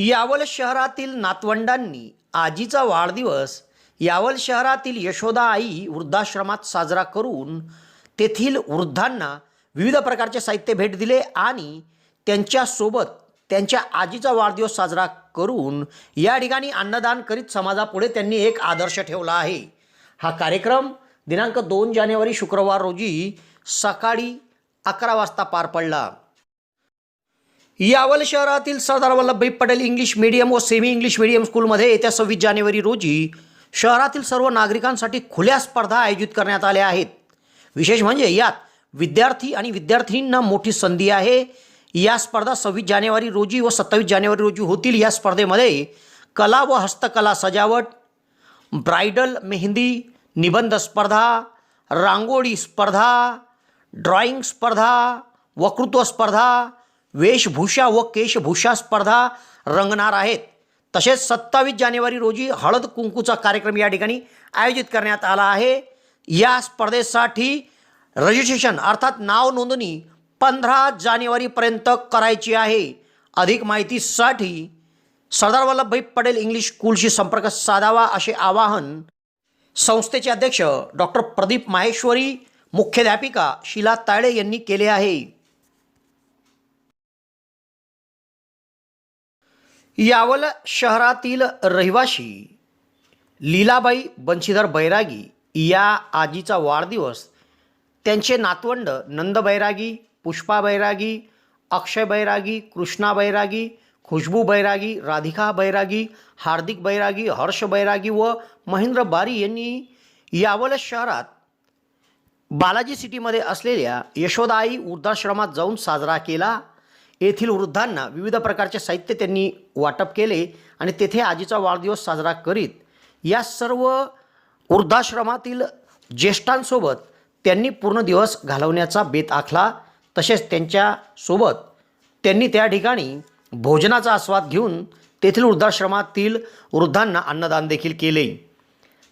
यावल शहरातील नातवंडांनी आजीचा वाढदिवस यावल शहरातील यशोदा आई वृद्धाश्रमात साजरा करून तेथील वृद्धांना विविध प्रकारचे साहित्य भेट दिले आणि त्यांच्यासोबत त्यांच्या आजीचा वाढदिवस साजरा करून या ठिकाणी अन्नदान करीत समाजापुढे त्यांनी एक आदर्श ठेवला आहे. हा कार्यक्रम दिनांक दोन जानेवारी शुक्रवार रोजी सकाळी अकरा वाजता पार पडला. यावल शहरातील सरदार वल्लभभाई पटेल इंग्लिश मीडियम व सेमी इंग्लिश मीडियम स्कूलमध्ये येत्या सव्वीस जानेवारी रोजी शहरातील सर्व नागरिकांसाठी खुल्या स्पर्धा आयोजित करण्यात आल्या आहेत. विशेष म्हणजे यात विद्यार्थी आणि विद्यार्थिनींना मोठी संधी आहे. या स्पर्धा सव्वीस जानेवारी रोजी व सत्तावीस जानेवारी रोजी होतील. या स्पर्धेमध्ये कला व हस्तकला सजावट ब्रायडल मेहंदी निबंध स्पर्धा रांगोळी स्पर्धा ड्रॉइंग स्पर्धा वक्तृत्व स्पर्धा वेशभूषा व केशभूषा स्पर्धा रंगणार आहेत. तसेच सत्तावीस जानेवारी रोजी हळद कुंकूचा कार्यक्रम या ठिकाणी आयोजित करण्यात आला आहे. या स्पर्धेसाठी रजिस्ट्रेशन अर्थात नाव नोंदणी पंधरा जानेवारीपर्यंत करायची आहे. अधिक माहितीसाठी सरदार वल्लभभाई पटेल इंग्लिश स्कूलशी संपर्क साधावा असे आवाहन संस्थेचे अध्यक्ष डॉक्टर प्रदीप माहेश्वरी मुख्याध्यापिका शीला ताळे यांनी केले आहे. यावल शहरातील रहिवाशी लीलाबाई बंशीधर बैरागी या आजीचा वाढदिवस. त्यांचे नातवंड नंद बैरागी पुष्पा बैरागी अक्षय बैरागी कृष्णा बैरागी खुशबू बैरागी राधिका बैरागी हार्दिक बैरागी हर्ष बैरागी व महेंद्र बारी यांनी यावल शहरात बालाजी सिटीमध्ये असलेल्या यशोदाई वृद्धाश्रमात जाऊन साजरा केला. येथील वृद्धांना विविध प्रकारचे साहित्य त्यांनी वाटप केले आणि तेथे आजीचा वाढदिवस साजरा करीत या सर्व वृद्धाश्रमातील ज्येष्ठांसोबत त्यांनी पूर्ण दिवस घालवण्याचा बेत आखला. तसेच त्यांच्यासोबत त्यांनी त्या ठिकाणी भोजनाचा आस्वाद घेऊन तेथील वृद्धाश्रमातील वृद्धांना अन्नदान देखील केले.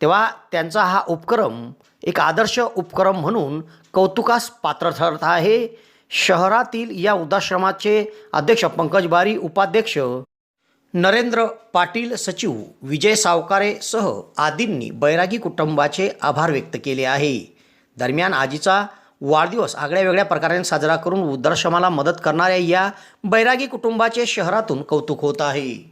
तेव्हा त्यांचा हा उपक्रम एक आदर्श उपक्रम म्हणून कौतुकास पात्र ठरत आहे. शहरातील या वृद्धाश्रमाचे अध्यक्ष पंकज बारी उपाध्यक्ष नरेंद्र पाटील सचिव विजय सावकारे सह आदींनी बैरागी कुटुंबाचे आभार व्यक्त केले आहे. दरम्यान आजीचा वाढदिवस आगळ्या वेगळ्या प्रकारे साजरा करून वृद्धाश्रमाला मदत करणाऱ्या या बैरागी कुटुंबाचे शहरातून कौतुक होत आहे.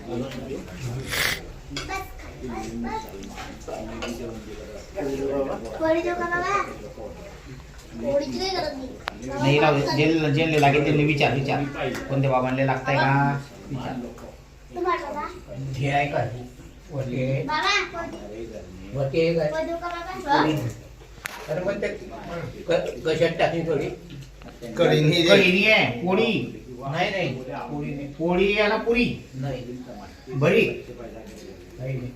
नाही लाव जेल लागेल त्यांनी विचार विचार. कोणत्या बाबांना लागताय का? विचार. हे आहे का? वरती आहे. काय मग ते कशात टाकली थोडी? कढी आहे पोळी. नाही नाही पोळी नाही पोळी आहे ना पुरी नाही बरी नाही, नाही.